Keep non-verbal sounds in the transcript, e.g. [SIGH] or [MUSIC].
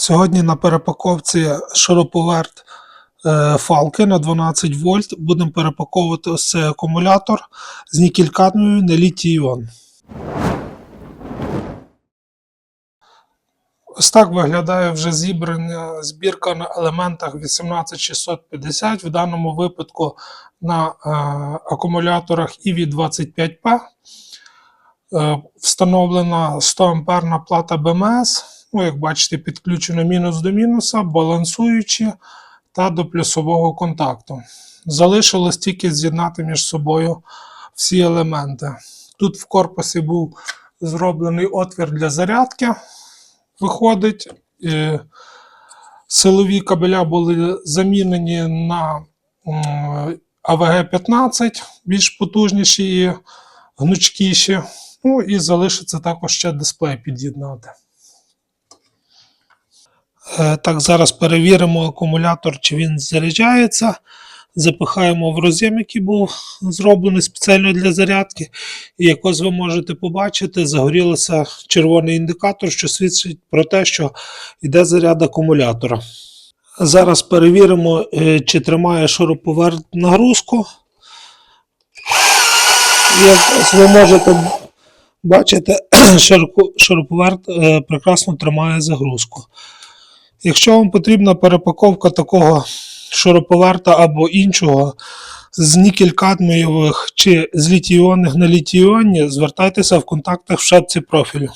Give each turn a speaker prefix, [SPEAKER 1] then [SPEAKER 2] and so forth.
[SPEAKER 1] Сьогодні на перепаковці шуруповерт е, Фалки на 12 вольт. Будемо перепаковувати ось цей акумулятор з нікель-кадмією на літій-іон. Ось так виглядає вже зібрана збірка на елементах 18650, в даному випадку на е, акумуляторах EV25P. Е, Встановлена 100 амперна плата БМС. Ну, як бачите, підключено мінус до мінуса, балансуючи та до плюсового контакту. Залишилось тільки з'єднати між собою всі елементи. Тут в корпусі був зроблений отвір для зарядки. Виходить, силові кабеля були замінені на АВГ-15, більш потужніші і гнучкіші. Ну і залишиться також ще дисплей під'єднати. Е, Так, зараз перевіримо акумулятор, чи він заряджається. Запихаємо в роз'єм, який був зроблений спеціально для зарядки. І як ось ви можете побачити, загорілося червоний індикатор, що свідчить про те, що йде заряд акумулятора. Зараз перевіримо, е, чи тримає шуруповерт нагрузку. Як ви можете бачити, [CLEARS THROAT] шуруповерт е, прекрасно тримає загрузку. Якщо вам потрібна перепаковка такого шуруповерта або іншого з нікель-кадмієвих чи з літій-іонних на літій-іонні, звертайтеся в контактах в шапці профілю.